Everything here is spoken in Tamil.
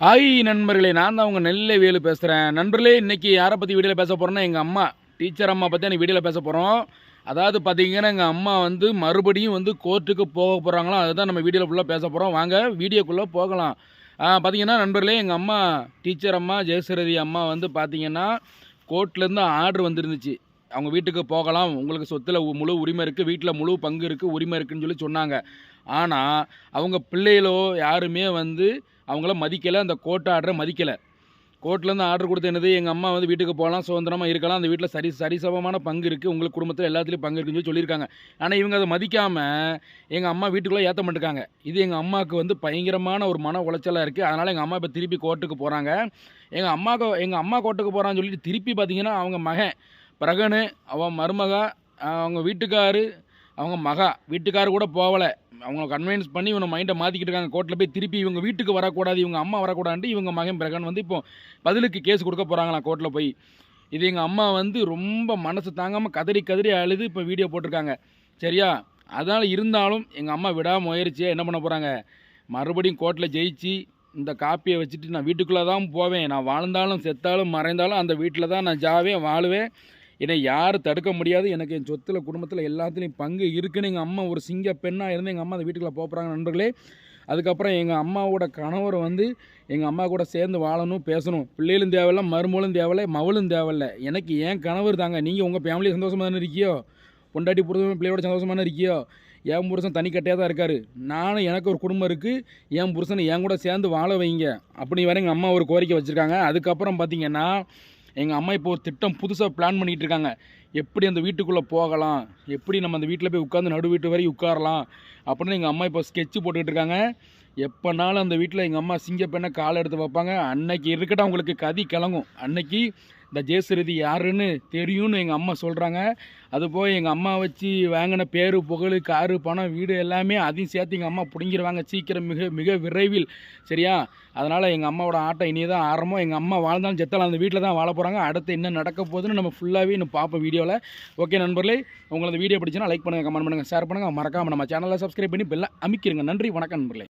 ஹாய் நண்பர்களே நான் தான் உங்கள் நெல்லை வேலு பேசுகிறேன் நண்பர்களே இன்றைக்கி யாரை பற்றி வீடியோவில் பேச போகிறேன்னா எங்கள் அம்மா டீச்சர் அம்மா பற்றி எனக்கு வீடியோவில் பேச போகிறோம் அதாவது பார்த்தீங்கன்னா எங்கள் அம்மா வந்து மறுபடியும் வந்து கோர்ட்டுக்கு போக போகிறாங்களோ அதுதான் நம்ம வீடியோவில் ஃபுல்லாக பேச போகிறோம் வாங்க வீடியோக்குள்ளே போகலாம். பார்த்திங்கன்னா பார்த்தீங்கன்னா நண்பர்களே எங்கள் அம்மா டீச்சர் அம்மா ஜெயசரதி அம்மா வந்து பார்த்திங்கன்னா கோர்ட்லேருந்து ஆர்டர் வந்துருந்துச்சு. அவங்க வீட்டுக்கு போகலாம். உங்களுக்கு சொத்தில் முழு உரிமை இருக்குது வீட்டில் முழு பங்கு இருக்குது உரிமை இருக்குதுன்னு சொல்லி சொன்னாங்க. ஆனால் அவங்க பிள்ளைகளோ யாருமே வந்து அவங்கள மதிக்கலை. அந்த கோர்ட் ஆர்டரை மதிக்கலை. கோர்ட்லேருந்து ஆர்டர் கொடுத்த என்னது? எங்கள் அம்மா வந்து வீட்டுக்கு போகலாம் சுதந்திரமாக இருக்கலாம். அந்த வீட்டில் சரி சரிசமமான பங்கு இருக்குது உங்களுக்கு குடும்பத்தில் எல்லாத்துலேயும் பங்கு இருக்குன்னு சொல்லி சொல்லியிருக்காங்க. ஆனால் இவங்க அதை மதிக்காமல் எங்கள் அம்மா வீட்டுக்குள்ளே ஏற்ற மாட்டுக்காங்க இது எங்கள் அம்மாவுக்கு வந்து பயங்கரமான ஒரு மன உளைச்சலாக இருக்குது அதனால் எங்கள் அம்மா இப்போ திருப்பி கோர்ட்டுக்கு போகிறாங்க எங்கள் அம்மாவுக்கு எங்கள் அம்மா கோர்ட்டுக்கு போகிறான்னு சொல்லிட்டு திருப்பி பார்த்தீங்கன்னா அவங்க மகன் பிரகனு அவன் மருமக அவங்க வீட்டுக்காரு அவங்க மகா வீட்டுக்காரு கூட போகலை அவங்க கன்வின்ஸ் பண்ணி இவனை மைண்டை மாற்றிக்கிட்டு இருக்காங்க. கோர்ட்டில் போய் திருப்பி இவங்க வீட்டுக்கு வரக்கூடாது இவங்க அம்மா வரக்கூடாதுன்ட்டு இவங்க மகன் பிரகன் வந்து இப்போ பதிலுக்கு கேஸ் கொடுக்க போகிறாங்களாம் கோர்ட்டில் போய். இது எங்கள் அம்மா வந்து ரொம்ப மனசு தாங்காமல் கதறி கதறி அழுது இப்போ வீடியோ போட்டிருக்காங்க. சரியா? அதனால் இருந்தாலும் எங்கள் அம்மா விடாமல் முயற்சியாக என்ன பண்ண போகிறாங்க மறுபடியும் கோர்ட்டில் ஜெயிச்சு இந்த காப்பியை வச்சுட்டு நான் வீட்டுக்குள்ளே தான் போவேன். நான் வாழ்ந்தாலும் செத்தாலும் மறைந்தாலும் அந்த வீட்டில் தான் நான் ஜாவேன் வாழுவேன். என்னை யார் தடுக்க முடியாது. எனக்கு என் சொத்தில் குடும்பத்தில் எல்லாத்துலேயும் பங்கு இருக்குன்னு எங்கள் அம்மா ஒரு சிங்க பெண்ணாக இருந்து எங்கள் அம்மா அந்த வீட்டுக்குள்ளே போகிறாங்க நண்பர்களே. அதுக்கப்புறம் எங்கள் அம்மாவோட கணவர் வந்து எங்கள் அம்மா கூட சேர்ந்து வாழணும் பேசணும். பிள்ளைகளும் தேவையில்ல மருமகளும் தேவையில்ல மவளும் தேவையில்ல. எனக்கு என் கணவர் தாங்க. நீங்கள் உங்கள் ஃபேமிலி சந்தோஷமாக தானே இருக்கியோ? பொண்டாட்டி புருஷன் பிள்ளையோட சந்தோஷமான இருக்கியோ? என் புருஷன் தனிக்கட்டையாக தான் இருக்கார். நானும் எனக்கு ஒரு குடும்பம் இருக்குது என் புருஷனை என் கூட சேர்ந்து வாழ வைங்க. அப்படி வர எங்கள் அம்மா ஒரு கோரிக்கை வச்சுருக்காங்க. அதுக்கப்புறம் பார்த்தீங்கன்னா எங்கள் அம்மா இப்போ ஒரு திட்டம் புதுசாக பிளான் பண்ணிகிட்டு இருக்காங்க எப்படி அந்த வீட்டுக்குள்ளே போகலாம்? எப்படி நம்ம அந்த வீட்டில் போய் உட்காந்து நடு வீட்டு வரை உட்காரலாம்? அப்படின்னு எங்கள் அம்மா இப்போ ஸ்கெட்ச் போட்டுக்கிட்டு இருக்காங்க எப்போனாலும் அந்த வீட்டில் எங்கள் அம்மா சிங்கப்பெண்ணை காலை எடுத்து வைப்பாங்க. அன்னைக்கு இருக்கட்டும் அவங்களுக்கு கதி கிளங்கும். அன்னைக்கு இந்த ஜெயசரதி யாருன்னு தெரியும்னு எங்கள் அம்மா சொல்கிறாங்க அது போய் எங்கள் அம்மா வச்சு வாங்கின பேரு புகழ் காரு பணம் வீடு எல்லாமே அதையும் சேர்த்து எங்கள் அம்மா பிடுங்கிடுவாங்க சீக்கிரம் மிக மிக விரைவில். சரியா? அதனால் எங்கள் அம்மாவோட ஆட்டம் இனி தான் ஆரம்பம். எங்கள் அம்மா வாழ்ந்தாலும் செத்தாலும் அந்த வீட்டில் தான் வாழ போகிறாங்க அடுத்து என்ன நடக்க போகுதுன்னு நம்ம ஃபுல்லாகவே இன்னும் பார்ப்போம் வீடியோவில் ஓகே நண்பர்களே உங்களுக்கு வீடியோ பிடிச்சினா லைக் பண்ணுங்கள் கமெண்ட் பண்ணுங்கள் ஷேர் பண்ணுங்கள் மறக்காமல் நம்ம சேனலை சப்ஸ்கிரைப் பண்ணி பெல்ல அமைக்கிருங்க. நன்றி வணக்கம் நண்பர்களே.